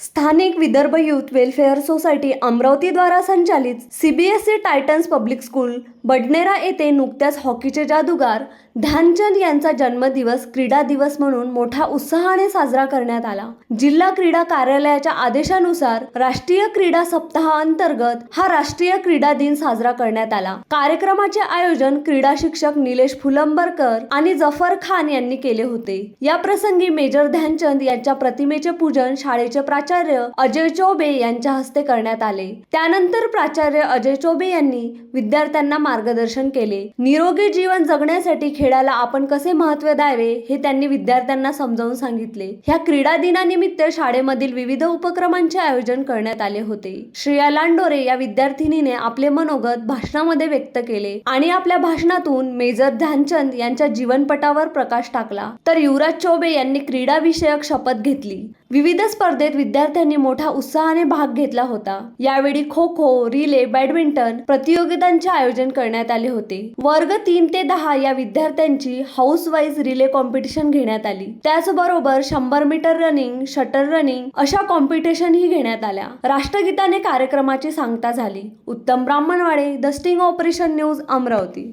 स्थानिक Vidarbha youth welfare society अमरावतीद्वारा संचालित CBSE Titans public school Badnera येथे नुकत्याच हॉकीचे जादूगार ध्यानचंद यांचा जन्मदिवस क्रीडा दिवस म्हणून मोठ्या उत्साहाने साजरा करण्यात आला. जिल्हा क्रीडा कार्यालयाच्या आदेशानुसार राष्ट्रीय क्रीडा सप्ताहाअंतर्गत हा राष्ट्रीय क्रीडा दिन साजरा करण्यात आला. कार्यक्रमाचे आयोजन क्रीडा शिक्षक निलेश फुलंबरकर आणि जफर खान यांनी केले होते. या प्रसंगी मेजर ध्यानचंद यांच्या प्रतिमेचे पूजन शाळेचे प्राचार्य अजय चौबे यांच्या हस्ते करण्यात आले. त्यानंतर प्राचार्य अजय चौबे यांनी विद्यार्थ्यांना मार्गदर्शन केले. निरोगी जीवन जगण्यासाठी खेळाला आपण कसे महत्त्व द्यावे हे त्यांनी विद्यार्थ्यांना समजावून सांगितले. ह्या क्रीडा दिनानिमित्त शाळेमधील विविध उपक्रमांचे आयोजन करण्यात आले होते. श्रेया लांडोरे या विद्यार्थिनीने आपले मनोगत भाषणामध्ये व्यक्त केले आणि आपल्या भाषणातून मेजर ध्यानचंद यांच्या जीवनपटावर प्रकाश टाकला. तर युवराज चौबे यांनी क्रीडा विषयक शपथ घेतली. विविध स्पर्धेत विद्यार्थ्यांनी मोठ्या उत्साहाने भाग घेतला होता. यावेळी खो खो रिले बॅडमिंटन प्रतियोगितांचे आयोजन करण्यात आले होते. वर्ग तीन ते दहा या विद्यार्थ्यांची हाऊस वाईज रिले कॉम्पिटिशन घेण्यात आली. त्याचबरोबर शंभर मीटर रनिंग शटर रनिंग अशा कॉम्पिटिशनही घेण्यात आल्या. राष्ट्रगीताने कार्यक्रमाची सांगता झाली. Uttam Brahmanwade the sting operation news Amravati.